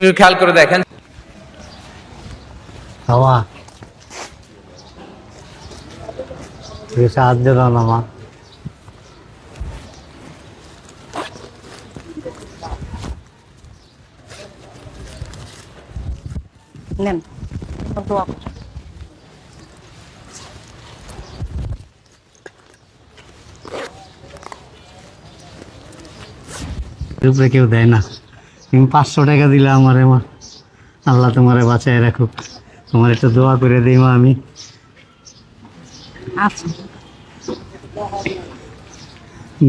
খেয়াল করে দেখেন। একটু সাহায্য দাও না মা। নেন দোয়া কেউ দেয় না। তুমি পাঁচশো টাকা দিলে আমারে মা। আল্লাহ তোমারে বাঁচায় রাখুক। তোমার একটু দোয়া করে দিই মা আমি। আচ্ছা।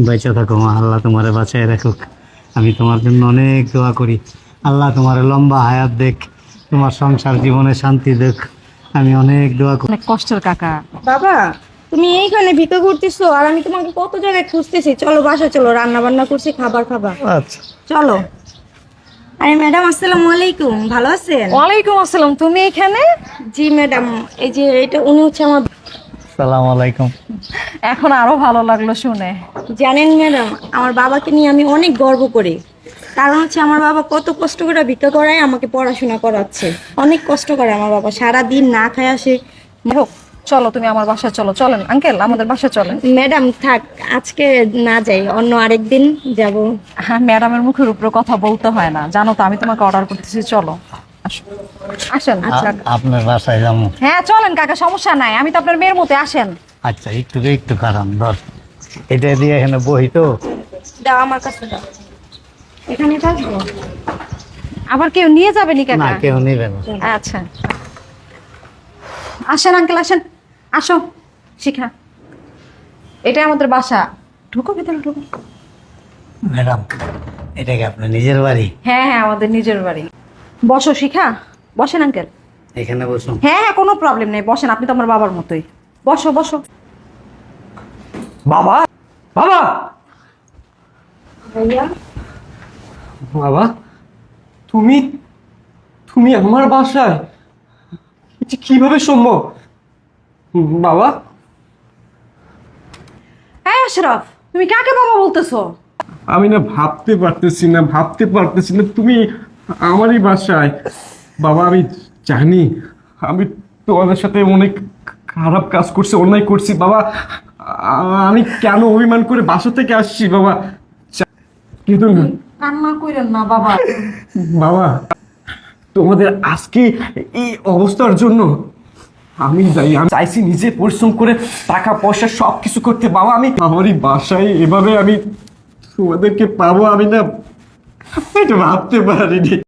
বেঁচে থাকো মা আল্লাহ তোমারে বাঁচায় রাখুক। আমি তোমার জন্য অনেক দোয়া করি। আল্লাহ তোমার লম্বা হায়াত দেখ তোমার সংসার জীবনে শান্তি দেখ। আমি অনেক দোয়া করি। অনেক কষ্টের কাকা। বাবা তুমি এইখানে ভিতর ঘুরতেছো আর আমি তোমাকে কত জায়গায় খুঁজতেছি? চলো বাসা চলো রান্না বান্না করছি খাবার খাবার আচ্ছা। চলো। আরে ম্যাডাম আসসালামু আলাইকুম। ভালো আছেন? ওয়ালাইকুম আসসালাম। তুমি এখানে? জি ম্যাডাম। এই যে এটা উনি হচ্ছে আমার সালাম আলাইকুম। এখন আরও ভালো লাগল শুনে। জানেন ম্যাডাম আমার বাবাকে নিয়ে আমি অনেক গর্ব করি। কারণ হচ্ছে আমার বাবা কত কষ্ট করে ভিক্ষা করায় আমাকে পড়াশোনা করাচ্ছে। অনেক কষ্ট করে আমার বাবা। সারা দিন না খায় আসে। হোক, চলো তুমি আমার বাসায় চলো। চলেন আঙ্কেল আমাদের বাসায় চলেন। ম্যাডাম থাক আজকে না যাই অন্য আরেক দিন যাব। হ্যাঁ ম্যাডামের মুখের উপরে কথা বলতে হয় না। জানো তো আমি তোমাকে অর্ডার করতেছি চলো। আসেন আচ্ছা। আপনার বাসায় যাব। হ্যাঁ চলেন কাকা সমস্যা নাই। আমি তো আপনার মেয়ের মতো আসেন। আচ্ছা একটু একটু কারণ ধর। এটা দিয়ে এখানে বহি তো। দাও আমার কাছে দাও। এখানে থাকব আবার কেউ নিয়ে যাবে নি না কেউ নেবে না। আচ্ছা। আসেন আঙ্কেল আসেন। আসো শিখা। এটাই আমাদের বাসা। ঢুকো ভিতরে ঢুকো। ম্যাডাম এটা কি আপনার নিজের বাড়ি? হ্যাঁ হ্যাঁ আমাদের নিজের বাড়ি। বসো শিখা। বসেন আঙ্কেল এখানে বসুন হ্যাঁ হ্যাঁ কোনো প্রবলেম নেই বসেন আপনি তো আমার বাবার মতোই। বসো বসো। বাবা বাবা! বাবা তুমি তুমি আমার বাসায়? কীভাবে সম্ভব? বাবা? হ্যাঁ আশরাফ তুমি কাকে বাবা বলতেছো? আমি না ভাবতে পারতেছি না ভাবতে পারতেছি না তুমি আমারই বাসায়। বাবা আমি জানি আমি তোমাদের সাথে অনেক খারাপ কাজ করছি অন্যায় করছি। বাবা আমি কেন অভিমান করে বাসা থেকে আসছি বাবা? কিন্তু না কান্না কইরেন না বাবা। বাবা তোমাদের আজকে এই অবস্থার জন্য আমি যাই, আমি চাইছি নিজে পরিশ্রম করে টাকা, পয়সা সব কিছু করতে বাবা আমি আমারই বাসায় এভাবে আমি তোমাদেরকে পাবো, আমি না এটা ভাবতে পারিনি।